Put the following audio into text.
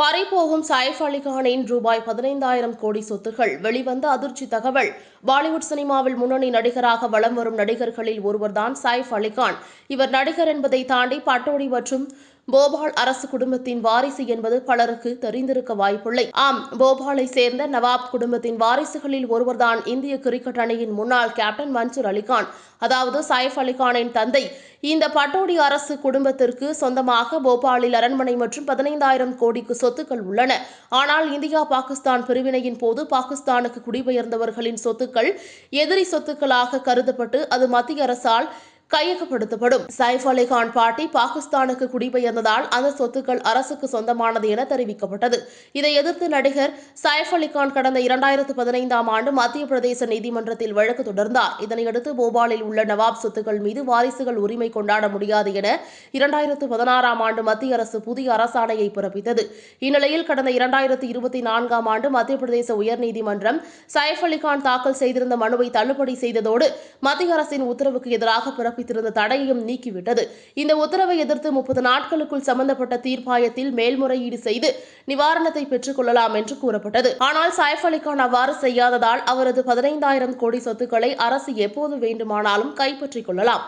பறிபோகும் சைஃப் அலிகானின் ரூபாய் பதினைந்தாயிரம் கோடி சொத்துகள் வெளிவந்த அதிர்ச்சி தகவல். பாலிவுட் சினிமாவில் முன்னணி நடிகராக வலம் வரும் நடிகர்களில் ஒருவர்தான் சைஃப் அலிகான். இவர் நடிகர் என்பதை தாண்டி பட்டோடி மற்றும் போபால் அரசு குடும்பத்தின் வாரிசு என்பது பலருக்கு தெரிந்திருக்க வாய்ப்பில்லை. ஆம் போபாலை சேர்ந்த நவாப் குடும்பத்தின் வாரிசுகளில் ஒருவர்தான் இந்திய கிரிக்கெட் அணியின் முன்னாள் கேப்டன் மன்சூர் அலிகான். அதாவது சைஃப் அலிகானின் தந்தை இந்த பட்டோடி அரசு குடும்பத்திற்கு சொந்தமாக போபாலில் அரண்மனை மற்றும் பதினைந்தாயிரம் கோடிக்கு சொத்துக்கள் உள்ளன. ஆனால் இந்தியா பாகிஸ்தான் பிரிவினையின் போது பாகிஸ்தானுக்கு குடிபெயர்ந்தவர்களின் சொத்துக்கள் எதிரி சொத்துக்களாக கருதப்பட்டு அது மத்திய அரசால் கையகப்படுத்தப்படும். சைஃப் அலிகான் பாட்டி பாகிஸ்தானுக்கு குடிபெயர்ந்ததால் அந்த சொத்துக்கள் அரசுக்கு சொந்தமானது என தெரிவிக்கப்பட்டது. இதை எதிர்த்து நடிகர் சைஃப் அலிகான் கடந்த இரண்டாயிரத்து பதினைந்தாம் ஆண்டு மத்திய பிரதேச நீதிமன்றத்தில் வழக்கு தொடர்ந்தார். இதனையடுத்து போபாலில் உள்ள நவாப் சொத்துக்கள் மீது வாரிசுகள் உரிமை கொண்டாட முடியாது என இரண்டாயிரத்து பதினாறாம் ஆண்டு மத்திய அரசு புதிய அரசாணையை பிறப்பித்தது. இந்நிலையில் கடந்த இரண்டாயிரத்து இருபத்தி நான்காம் ஆண்டு மத்திய பிரதேச உயர்நீதிமன்றம் சைஃப் அலிகான் தாக்கல் செய்திருந்த மனுவை தள்ளுபடி செய்ததோடு மத்திய அரசின் உத்தரவுக்கு எதிராக பிறப்பித்திருந்த தடையையும் நீக்கிவிட்டது. இந்த உத்தரவை எதிர்த்து முப்பது நாட்களுக்குள் சம்பந்தப்பட்ட தீர்ப்பாயத்தில் மேல்முறையீடு செய்து நிவாரணத்தை பெற்றுக் கொள்ளலாம் என்று கூறப்பட்டது. ஆனால் சைஃப் அலிகான் அவ்வாறு செய்யாததால் அவரது பதினைந்தாயிரம் கோடி சொத்துக்களை அரசு எப்போது வேண்டுமானாலும் கைப்பற்றிக் கொள்ளலாம்.